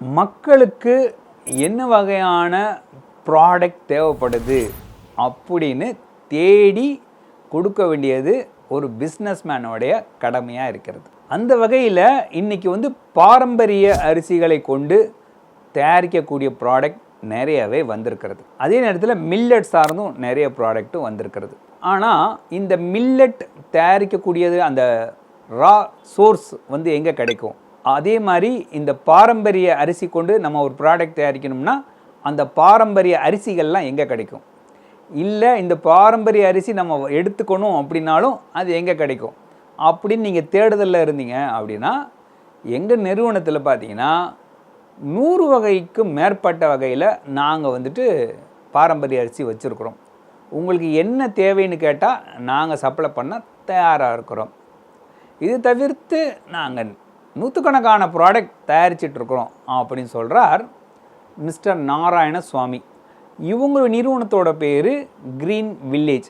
மக்களுக்கு என்ன வகையான ப்ராடக்ட் தேவைப்படுது அப்படின்னு தேடி கொடுக்க வேண்டியது ஒரு பிஸ்னஸ்மேனோடைய கடமையாக இருக்கிறது. அந்த வகையில் இன்றைக்கி வந்து பாரம்பரிய அரிசிகளை கொண்டு தயாரிக்கக்கூடிய ப்ராடக்ட் நிறையவே வந்திருக்கிறது. அதே நேரத்தில் மில்லட் சார்ந்தும் நிறைய ப்ராடக்ட்டும் வந்திருக்கிறது. ஆனால் இந்த மில்லட் தயாரிக்கக்கூடியது அந்த ரா சோர்ஸ் வந்து எங்கே கிடைக்கும்? அதே மாதிரி இந்த பாரம்பரிய அரிசி கொண்டு நம்ம ஒரு ப்ராடக்ட் தயாரிக்கணும்னா அந்த பாரம்பரிய அரிசிகள்லாம் எங்கே கிடைக்கும்? இல்லை இந்த பாரம்பரிய அரிசி நம்ம எடுத்துக்கணும் அப்படின்னாலும் அது எங்கே கிடைக்கும்? அப்படின்னு நீங்கள் தேடுதலில் இருந்தீங்க அப்படின்னா எங்கள் நிறுவனத்தில் பார்த்தீங்கன்னா நூறு வகைக்கும் மேற்பட்ட வகையில் நாங்கள் வந்துட்டு பாரம்பரிய அரிசி வச்சுருக்குறோம். உங்களுக்கு என்ன தேவைன்னு கேட்டால் நாங்கள் சப்ளை பண்ண தயாராக இருக்கிறோம். இது தவிர்த்து நாங்கள் நூற்றுக்கணக்கான ப்ராடக்ட் தயாரிச்சிட்ருக்குறோம் அப்படின்னு சொல்கிறார் மிஸ்டர் நாராயண சுவாமி இவங்க நிறுவனத்தோட பேர் க்ரீன் வில்லேஜ்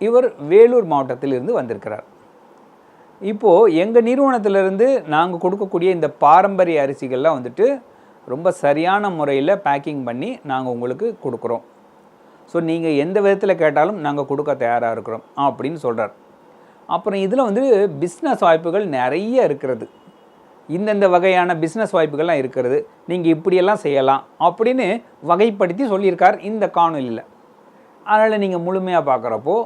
இவர் வேலூர் மாவட்டத்திலிருந்து வந்திருக்கிறார். இப்போது எங்கள் நிறுவனத்திலிருந்து நாங்கள் கொடுக்கக்கூடிய இந்த பாரம்பரிய அரிசிகள்லாம் வந்துட்டு ரொம்ப சரியான முறையில் பேக்கிங் பண்ணி நாங்கள் உங்களுக்கு கொடுக்குறோம். ஸோ நீங்கள் எந்த விதத்தில் கேட்டாலும் நாங்கள் கொடுக்க தயாராக இருக்கிறோம் அப்படின்னு சொல்கிறார் அப்புறம் இதில் வந்து பிஸ்னஸ் வாய்ப்புகள் நிறைய இருக்கிறது. இந்தந்த வகையான பிஸ்னஸ் வாய்ப்புகள்லாம் இருக்கிறது. நீங்கள் இப்படியெல்லாம் செய்யலாம் அப்படின்னு வகைப்படுத்தி சொல்லியிருக்கார் இந்த காணொலியில் அதனால் நீங்கள் முழுமையாக பார்க்குறப்போ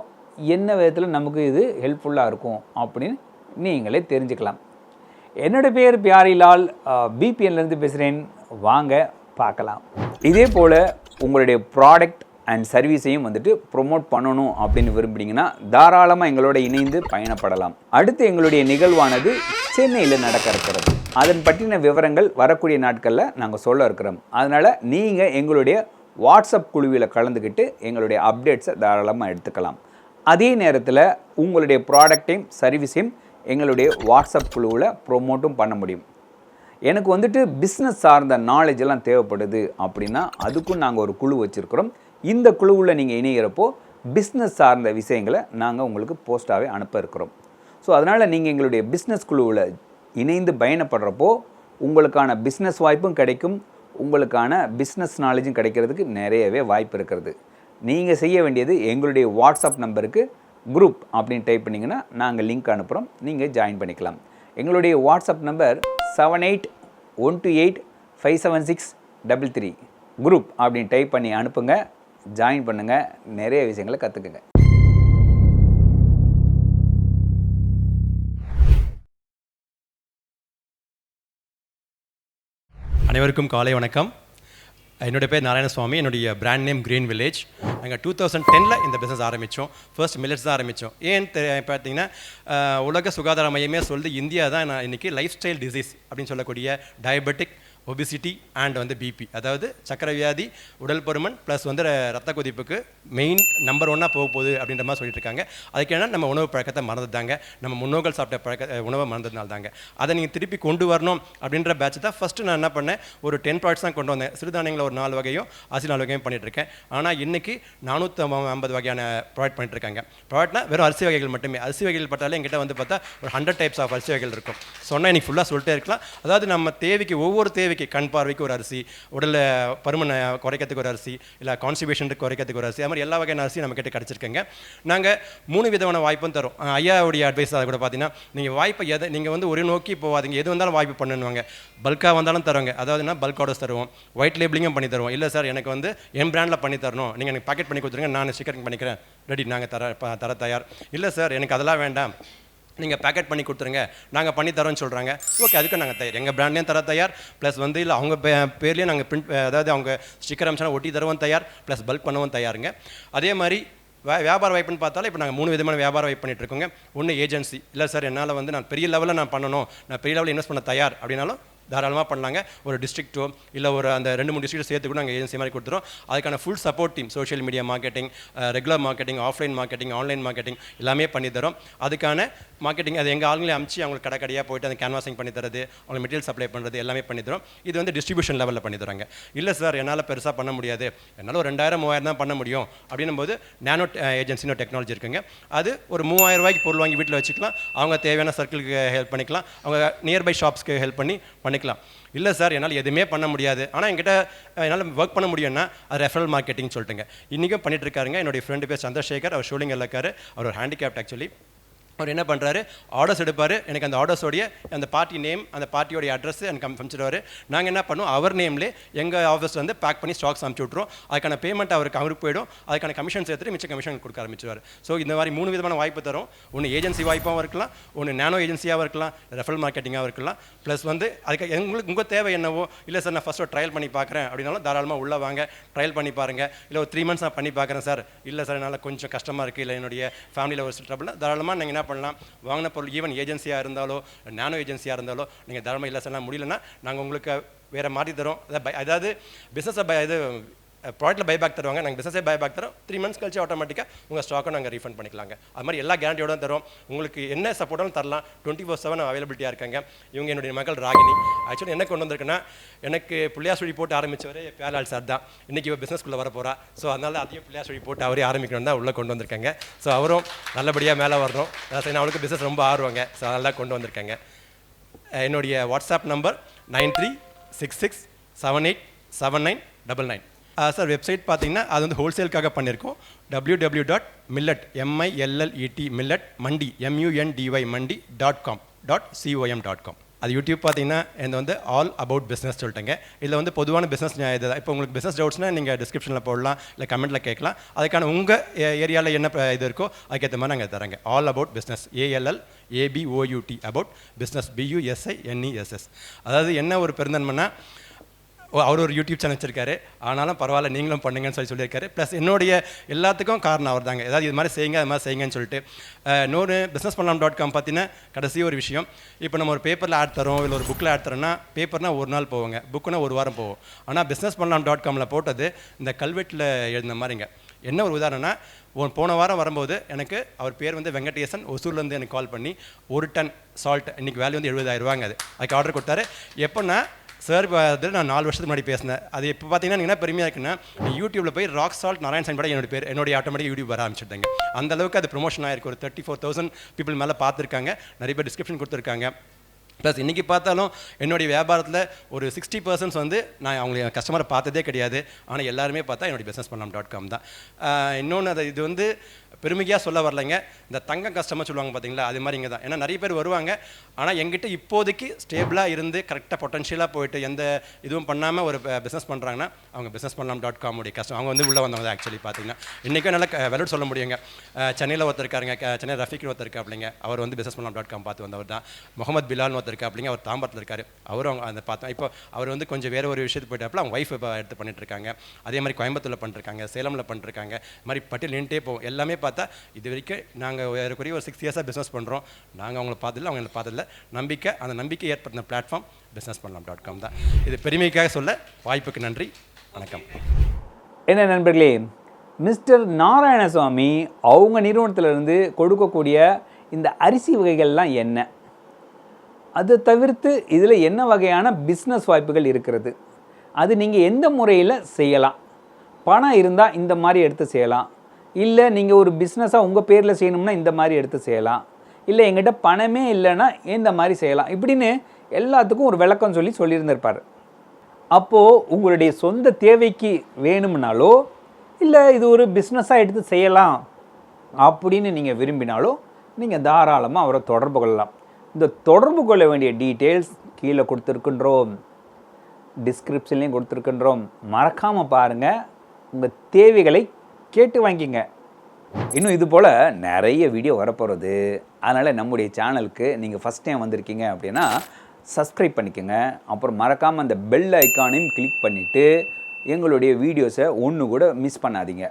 என்ன விதத்தில் நமக்கு இது ஹெல்ப்ஃபுல்லாக இருக்கும் அப்படின்னு நீங்களே தெரிஞ்சுக்கலாம். என்னோட பேர் பியாரிலால். பிபிஎன்லேருந்து பேசுகிறேன் வாங்க பார்க்கலாம். இதே போல் உங்களுடைய ப்ராடக்ட் அண்ட் சர்வீஸையும் வந்துட்டு ப்ரொமோட் பண்ணணும் அப்படின்னு விரும்புனீங்கன்னா தாராளமாக எங்களோட இணைந்து பயணப்படலாம். அடுத்து எங்களுடைய நிகழ்வானது சென்னையில் நடக்க இருக்கிறது. அதன் பற்றின விவரங்கள் வரக்கூடிய நாட்களில் நாங்கள் சொல்ல இருக்கிறோம். அதனால் நீங்கள் எங்களுடைய வாட்ஸ்அப் குழுவில் கலந்துக்கிட்டு எங்களுடைய அப்டேட்ஸை தாராளமாக எடுத்துக்கலாம். அதே நேரத்தில் உங்களுடைய ப்ராடக்டையும் சர்வீஸையும் எங்களுடைய வாட்ஸ்அப் குழுவில் ப்ரொமோட்டும் பண்ண முடியும். எனக்கு வந்துட்டு பிஸ்னஸ் சார்ந்த நாலேஜ் எல்லாம் தேவைப்படுது அப்படின்னா அதுக்கும் நாங்கள் ஒரு குழு வச்சுருக்கிறோம். இந்த குழுவில் நீங்கள் இணைகிறப்போ பிஸ்னஸ் சார்ந்த விஷயங்களை நாங்கள் உங்களுக்கு போஸ்ட்டாகவே அனுப்ப இருக்கிறோம். ஸோ அதனால் நீங்கள் எங்களுடைய பிஸ்னஸ் குழுவில் இணைந்து பயணப்படுறப்போ உங்களுக்கான பிஸ்னஸ் வாய்ப்பும் கிடைக்கும். உங்களுக்கான பிஸ்னஸ் நாலேஜும் கிடைக்கிறதுக்கு நிறையவே வாய்ப்பு இருக்கிறது. நீங்கள் செய்ய வேண்டியது எங்களுடைய வாட்ஸ்அப் நம்பருக்கு குரூப் அப்படின்னு டைப் பண்ணிங்கன்னா நாங்கள் லிங்க் அனுப்புகிறோம் நீங்கள் ஜாயின் பண்ணிக்கலாம். எங்களுடைய WhatsApp number seven eight one two eight five seven six double three group அப்படின்னு டைப் பண்ணி அனுப்புங்க. ஜாயின் பண்ணுங்கள் நிறைய விஷயங்களை கற்றுக்குங்க அனைவருக்கும் காலை வணக்கம். என்னுடைய பேர் நாராயணசுவாமி. என்னுடைய பிராண்ட் நேம் கிரீன் வில்லேஜ் நாங்கள் டூ தௌசண்ட் டெனில் இந்த பிஸ்னஸ் ஆரம்பித்தோம் ஃபர்ஸ்ட் மில்லட்ஸ் தான் ஆரம்பித்தோம் ஏன் தெ- பார்த்தீங்கன்னா உலக சுகாதார மையமே சொல்லுது இந்தியா தான். நான் இன்றைக்கி லைஃப் ஸ்டைல் டிசீஸ் அப்படின்னு சொல்லக்கூடிய டயபெட்டிக் ஒபிசிட்டி அண்ட் வந்து பிபி அதாவது சக்கரை வியாதி உடல் பருமன் ப்ளஸ் வந்து ரத்த கொதிப்புக்கு மெயின் நம்பர் ஒன்னாக போக போகுது அப்படின்ற மாதிரி சொல்லிட்டு இருக்காங்க. அதுக்கு என்ன நம்ம உணவு பழக்கத்தை மறந்துட்டாங்க. நம்ம முன்னோர்கள் சாப்பிட்ட பழக்க உணவை மறந்ததுனால தாங்க அதை நீங்கள் திருப்பி கொண்டு வரணும் அப்படின்ற பேட்ச் தான் ஃபஸ்ட்டு நான் என்ன பண்ணேன் ஒரு டென் ப்ராடக்ட்ஸ் தான் கொண்டு வந்தேன். சிறுதானியங்களை ஒரு நாலு வகையும் அசி நாலு வகையும் பண்ணிட்டு இருக்கேன். ஆனால் இன்றைக்கி நானூற்றி ஐம்பது வகையான ப்ராடக்ட் பண்ணிட்டு இருக்காங்க. ப்ராடக்ட்னா வெறும் அரிசி வகைகள் மட்டுமே. அரிசி வகைகள் பார்த்தாலே எங்கிட்ட வந்து பார்த்தா ஒரு ஹண்ட்ரட் டைப்ஸ் ஆஃப் அரிசி வகைகள் இருக்கும். சொன்னால் இன்னைக்கு ஃபுல்லாக சொல்லிட்டே இருக்கலாம். அதாவது நம்ம தேவைக்கு ஒவ்வொரு தேவை தேவைக்கு கண் பார்வைக்கு ஒரு அரிசி உடலில் பருமனை குறைக்கிறதுக்கு ஒரு அரிசி இல்லை கான்ஸ்டிபேஷனுக்கு குறைக்கிறதுக்கு ஒரு அரிசி அது மாதிரி எல்லா வகையான அரிசி நம்ம கிட்ட கிடச்சிருக்கேங்க. நாங்கள் மூணு விதமான வாய்ப்பும் தரோம். ஐயாவுடைய அட்வைஸ் அதை கூட பார்த்தீங்கன்னா நீங்கள் வாய்ப்பை எதை நீங்கள் வந்து ஒரு நோக்கி போகாதீங்க. எது வந்தாலும் வாய்ப்பு பண்ணுவாங்க பல்காக வந்தாலும் தருவாங்க அதாவதுன்னா பல்க் ஆர்டர்ஸ் தருவோம். ஒயிட் லேபிளிங்கும் பண்ணி தருவோம். இல்லை சார் எனக்கு வந்து என் பிராண்டில் பண்ணி தரணும். நீங்கள் எனக்கு பாக்கெட் பண்ணி கொடுத்துருங்க. நான் ஸ்டிக்கரிங் பண்ணிக்கிறேன். ரெடி நாங்கள் தர தர தயார். இல்லை சார் எனக்கு அதெல்லாம் வேண்டாம். நீங்கள் பேக்கெட் பண்ணி கொடுத்துருங்க. நாங்கள் பண்ணி தரோம்னு சொல்கிறாங்க ஓகே அதுக்கு நாங்கள் தயார். எங்கள் பிராண்ட்லேயும் தர தயார். ப்ளஸ் வந்து இல்லை அவங்க பே பேர்லேயும் நாங்கள் பிரிண்ட் அதாவது அவங்க ஸ்டிக்கர் அம்சம் ஒட்டி தருவோம் தயார். ப்ளஸ் பல்க் பண்ணவும் தயாருங்க. அதே மாதிரி வே வியாபார வாய்ப்புன்னு பார்த்தாலும் இப்போ நாங்கள் மூணு விதமான வியாபார வாய்ப்பு பண்ணிட்டு இருக்கோங்க. ஒன்று ஏஜென்சி இல்லை சார் என்னால் வந்து நான் பெரிய லெவலில் நான் பண்ணணும். நான் பெரிய லெவலில் இன்வெஸ்ட் பண்ண தயார் அப்படின்னாலும் தாராளமாக பண்ணலாங்க ஒரு டிஸ்ட்ரிக்ட்டோ இல்லை ஒரு அந்த ரெண்டு மூணு டிஸ்ட்ரிக்ட் சேர்த்து கூட நாங்கள் ஏஜென்சி மாதிரி கொடுத்துறோம். அதுக்கான full support team social media marketing regular marketing offline marketing online marketing எல்லாமே பண்ணி தரோம். அதுக்கான மார்க்கெட்டிங் அது எங்கள் ஆளுங்களே அமுச்சு அவங்களுக்கு கடை கடையாக போயிட்டு அந்த கேன்வாசிங் பண்ணி தரது அவங்களுக்கு மெட்டீரியல் சப்ளை பண்ணுறது எல்லாமே பண்ணி தரோம். இது வந்து டிஸ்ட்ரிபியூஷன் லெவலில் பண்ணி தராங்க. இல்லை சார் என்னால் பெருசாக பண்ண முடியாது. என்னால் ஒரு ரெண்டாயிரம் மூவாயிரம் தான் பண்ண முடியும். அப்படின்னும் போது நேனோ ஏஜென்சின்னு டெக்னாலஜி இருக்குங்க. அது ஒரு மூவாயிரம் ரூபாய்க்கு பொருள் வாங்கி வீட்டில் வச்சுக்கலாம். அவங்க தேவையான சர்க்கிளுக்கு ஹெல்ப் பண்ணிக்கலாம். அவங்க நியர்பை ஷாப்ஸ்க்கு ஹெல்ப் பண்ணி பண்ணிக்கலாம். இல்லை சார் என்னால் எதுவுமே பண்ண முடியாது. ஆனால் என்கிட்ட என்னால் ஒர்க் பண்ண முடியும்னா அது ரெஃபரல் மார்க்கெட்டிங் சொல்லிட்டுங்க. இன்றைக்கும் பண்ணிட்டு இருக்காருங்க. என்னுடைய ஃப்ரெண்டு பேர் சந்திரசேகர். அவர் ஷூலிங்கில் இருக்காரு. அவர் ஒரு ஹேண்டிகேப்ட் ஆக்சுவலி அவர் என்ன பண்ணுறாரு ஆர்டர்ஸ் எடுப்பார். எனக்கு அந்த ஆர்டர்ஸோடைய அந்த பார்ட்டி நேம் அந்த பார்ட்டியோடைய அட்ரஸ் எனக்கு அனுப்பிச்சிடுவார் நாங்கள் என்ன பண்ணுவோம்? அவர் நேம்லே எங்கள் ஆஃபீஸ் வந்து பேக் பண்ணி ஸ்டாக்ஸ் அனுப்பிச்சி விட்ருவோம் அதுக்கான பேமெண்ட் அவருக்கு அவருக்கு போயிடும். அதுக்கான கமிஷன் சேர்த்துட்டு மிச்ச கமிஷன் கொடுக்க ஆரம்பிச்சிருவார். ஸோ இந்த மாதிரி மூணு விதமான வாய்ப்பு தரும். ஒன்று ஏஜென்சி வாய்ப்பாகவும் இருக்கலாம். ஒன்று நானோ ஏஜென்சியாகவும் இருக்கலாம். ரெஃபரல் மார்க்கெட்டிங்காகவும் இருக்கலாம். ப்ளஸ் வந்து அதுக்கு உங்களுக்கு உங்கள் தேவை என்னவோ இல்லை சார் நான் ஃபஸ்ட்டு ட்ரையல் பண்ணி பார்க்குறேன் அப்படின்னாலும் தாராளமாக உள்ளே வாங்க. ட்ரையல் பண்ணி பாருங்கள் இல்லை ஒரு த்ரீ மந்த்ஸ் நான் பண்ணி பார்க்குறேன் சார் இல்லை சார் என்னால் கொஞ்சம் கஷ்டமாக இருக்குது இல்லை என்னுடைய ஃபேமிலியில் ஒரு ட்ரபிள் தாராளமாக நீங்கள் என்ன பண்ணலாம். வாங்கின பொருள் ஈவன் ஏஜென்சியாக இருந்தாலோ நானோ ஏஜென்சியாக இருந்தாலோ நீங்கள் தர்ம இல்லை சார் முடியலன்னா நாங்கள் உங்களுக்கு வேறு மாற்றி தரோம். அதாவது அதாவது பிஸ்னஸை பை இது ப்ராடக்ட்டில் பைபேக் தருவாங்க. நாங்கள் பிஸ்னஸே பைபேக் தரோம் த்ரீ மந்த்ஸ் கழிச்சு ஆட்டோமேட்டிக்காக உங்கள் ஸ்டாக்கை நாங்கள் ரீஃபண்ட் பண்ணிக்கலாங்க. அது மாதிரி எல்லா கேரண்டியோட தரும் உங்களுக்கு என்ன சப்போர்ட்டாலும் தரலாம். டுவெண்ட்டி ஃபோர் செவன் அவைலபிலிட்டியாக இருக்காங்க. இவங்க என்னுடைய மகள் ராகினி. ஆக்சுவலி என்ன கொண்டு வந்திருக்குன்னா எனக்கு பிள்ளையா சுழி போட்டு ஆரம்பித்தவர் பேலால் சார் தான். இன்றைக்கி இவ பிஸ்னஸ்க்குள்ளே வர போகிறா ஸோ அதனால் அதையும் பிள்ளையா சுழி போட்டு அவரே ஆரம்பிக்கணும் தான் உள்ளே கொண்டு வந்திருக்காங்க. ஸோ அவரும் நல்லபடியாக மேலே வரணும். சரி, அவளுக்கு பிஸ்னஸ் ரொம்ப ஆர்வங்க. ஸோ அதெல்லாம் கொண்டு வந்திருக்காங்க. என்னுடைய WhatsApp number nine three six six seven eight seven nine double nine. Sir website பார்த்தீங்கன்னா அது வந்து ஹோல்சேலுக்காக பண்ணியிருக்கோம். W W dot millet M I L L E T millet mandi M U N D Y mandi dot com dot C O M dot com அது YouTube பார்த்தீங்கன்னா இந்த வந்து all about business சொல்லிட்டேங்க. இதில் வந்து பொதுவான பிஸ்னஸ் இது இப்போ உங்களுக்கு பிஸ்னஸ் டவுட்ஸ்னால் நீங்கள் டிஸ்கிரிப்ஷனில் போடலாம் இல்லை கமெண்ட்டில் கேட்கலாம். அதுக்கான உங்கள் ஏரியாவில் என்ன ப- இது இருக்கோ அதுக்கேற்ற மாதிரி நாங்கள் தரேங்க all about business A L L A B O U T about business B U S I N E S S அதாவது என்ன ஒரு பெருந்தன்மைனா அவர் ஒரு யூடியூப் சேனல் வச்சிருக்காரு. ஆனாலும் பரவாயில்ல நீங்களும் பண்ணுங்கன்னு சொல்லி சொல்லியிருக்காரு. ப்ளஸ் என்னுடைய எல்லாத்துக்கும் காரணம் அவர் தாங்க ஏதாவது இது மாதிரி செய்யுங்க அது மாதிரி செய்யுங்கன்னு சொல்லிட்டு. நூறு இன்னொரு பிஸ்னஸ் பண்ணலாம் டாட் காம் பார்த்தீங்கன்னா கடைசி ஒரு விஷயம். இப்போ நம்ம ஒரு பேப்பரில் ஆட் தரோம் இல்லை ஒரு புக்கில் ஆட் தரோம்னா பேப்பர்னால் ஒரு நாள் போவோங்க. புக்குனா ஒரு வாரம் போவோம். ஆனால் பிஸ்னஸ் பண்ணலாம் டாட் காமில் போட்டது இந்த கல்வெட்டில் எழுந்த மாதிரிங்க. என்ன ஒரு உதாரணம்னா ஒரு போன வாரம் வரும்போது எனக்கு அவர் பேர் வந்து வெங்கடேசன் ஒசூர்லேருந்து எனக்கு கால் பண்ணி ஒரு டன் சால்ட் இன்றைக்கி வேல்யூ வந்து எழுபதாயிரம் ரூபாங்க அது. அதுக்கு ஆர்டர் கொடுத்தாரு. எப்போன்னா சார் அது நான் நாலு வருஷத்துக்கு முன்னாடி பேசினேன். அது இப்போ பார்த்தீங்கன்னா என்ன பெருமையாக இருக்குன்னா யூடியூப்பில் போய் ராக் சால்ட் நாராயண் சன் பட என்னோட பேர் என்னுடைய ஆட்டோமேட்டிக் யூடியூப் வர ஆரம்பிச்சிட்டாங்க அந்த அளவுக்கு அது ப்ரொமோஷன் ஆயிருக்கு. ஒரு தேர்ட்டி ஃபோர் தௌசண்ட் பீப்புள் மேலே பார்த்துருக்காங்க நிறைய பேர் டிஸ்கிரிப்ஷன் கொடுத்துருக்காங்க. ப்ளஸ் இன்றைக்கி பார்த்தாலும் என்னுடைய வியாபாரத்தில் ஒரு சிக்ஸ்டி பர்சன்ட்ஸ் வந்து நான் அவங்களை கஸ்டமரை பார்த்ததே கிடையாது. ஆனால் எல்லாருமே பார்த்தா என்னுடைய பிஸ்னஸ் பண்ணலாம் டாட் காம் தான். இன்னொன்று அது இது வந்து பெருமையாக சொல்ல வரலைங்க. இந்த தங்க கஸ்டமர் சொல்லுவாங்க பார்த்தீங்களா அது மாதிரி இங்கே தான் ஏன்னா நிறைய பேர் வருவாங்க. ஆனால் எங்கிட்ட இப்போதைக்கு ஸ்டேபிளாக இருந்து கரெக்டாக பொட்டன்ஷியலாக போயிட்டு எந்த இதுவும் பண்ணாமல் ஒரு பிஸ்னஸ் பண்ணுறாங்கன்னா அவங்க பிஸ்னஸ் பண்ணலாம் டாட் காம் உடைய கஷ்டம் அவங்க வந்து உள்ளே வந்தவங்க ஆக்சுவலி பார்த்தீங்கன்னா இன்றைக்கும் நல்லா வெலோட் சொல்ல முடியுங்க. சென்னையில் ஒருத்தர் இருக்காருங்க சென்னை ரஃபிக் ஒருத்தர் அப்படிங்க அவர் வந்து பிஸ்னஸ் பண்ணலாம் டாட் காம் பார்த்து வந்தவர் தான். முகமது பிலால்னு ஒருத்தர் இருக்கா அப்படிங்க அவர் தாம்பரத்தில் இருக்காரு. அவரும் அவங்க அந்த பார்த்தோம் இப்போ அவர் வந்து கொஞ்சம் வேறு ஒரு விஷயத்துக்கு போயிட்டாப்புல அவங்க ஒய்ஃப் இப்போ எடுத்து பண்ணிட்டு இருக்காங்க அதே மாதிரி கோயம்புத்தூரில் பண்ணிருக்காங்க சேலமில் பண்ணிருக்காங்க இது மாதிரி பட்டியல் நின்றுட்டே போகும் எல்லாமே பார்த்தா இது வரைக்கும் நாங்கள் ஏறக்குறைய ஒரு சிக்ஸ் இயர்ஸாக பிஸ்னஸ் பண்ணுறோம் நாங்கள் அவங்கள பார்த்ததில்ல அவங்கள பார்த்ததில்ல. நம்பிக்கை அந்த நம்பிக்கை ஏற்படுத்தின பிளாட்ஃபார்ம் பிஸ்னஸ் பண்ணலாம் டாட் காம் தான். இது பெருமைக்காக சொல்ல வாய்ப்புக்கு நன்றி. வணக்கம். என்ன நண்பர்களே மிஸ்டர் நாராயணசாமி அவங்க நிறுவனத்திலிருந்து கொடுக்கக்கூடிய இந்த அரிசி வகைகள்லாம் என்ன? அதை தவிர்த்து இதில் என்ன வகையான பிஸ்னஸ் வாய்ப்புகள் இருக்கிறது? அது நீங்கள் எந்த முறையில் செய்யலாம்? பணம் இருந்தால் இந்த மாதிரி எடுத்து செய்யலாம். இல்லை நீங்கள் ஒரு பிஸ்னஸாக உங்கள் பேரில் செய்யணும்னா இந்த மாதிரி எடுத்து செய்யலாம். இல்லை எங்கிட்ட பணமே இல்லைன்னா இந்த மாதிரி செய்யலாம். இப்படின்னு எல்லாத்துக்கும் ஒரு விளக்கம் சொல்லி சொல்லியிருந்திருப்பார். அப்போது உங்களுடைய சொந்த தேவைக்கு வேணும்னாலோ இல்லை இது ஒரு பிஸ்னஸாக எடுத்து செய்யலாம் அப்படின்னு நீங்கள் விரும்பினாலோ நீங்கள் தாராளமாக அவரை தொடர்பு கொள்ளலாம். இந்த தொடர்பு கொள்ள வேண்டிய டீட்டெயில்ஸ் கீழே கொடுத்துருக்கின்றோம். டிஸ்கிரிப்ஷன்லேயும் கொடுத்துருக்கின்றோம். மறக்காமல் பாருங்கள் உங்கள் தேவைகளை கேட்டு வாங்கிங்க. இன்னும் இது போல் நிறைய வீடியோ வரப்போகிறது அதனால் நம்முடைய சேனலுக்கு நீங்கள் ஃபஸ்ட் டைம் வந்திருக்கீங்க அப்படின்னா சப்ஸ்கிரைப் பண்ணிக்கோங்க. அப்புறம் மறக்காமல் அந்த பெல் ஐக்கானையும் கிளிக் பண்ணிவிட்டு எங்களுடைய வீடியோஸை ஒன்று கூட மிஸ் பண்ணாதீங்க.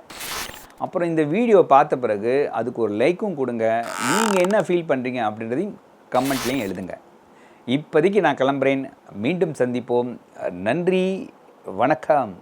அப்புறம் இந்த வீடியோ பார்த்த பிறகு அதுக்கு ஒரு லைக்கும் கொடுங்க. நீங்கள் என்ன ஃபீல் பண்ணுறீங்க அப்படின்றதையும் கமெண்ட்லேயும் எழுதுங்க. இப்போதைக்கு நான் கிளம்புறேன். மீண்டும் சந்திப்போம். நன்றி. வணக்கம்.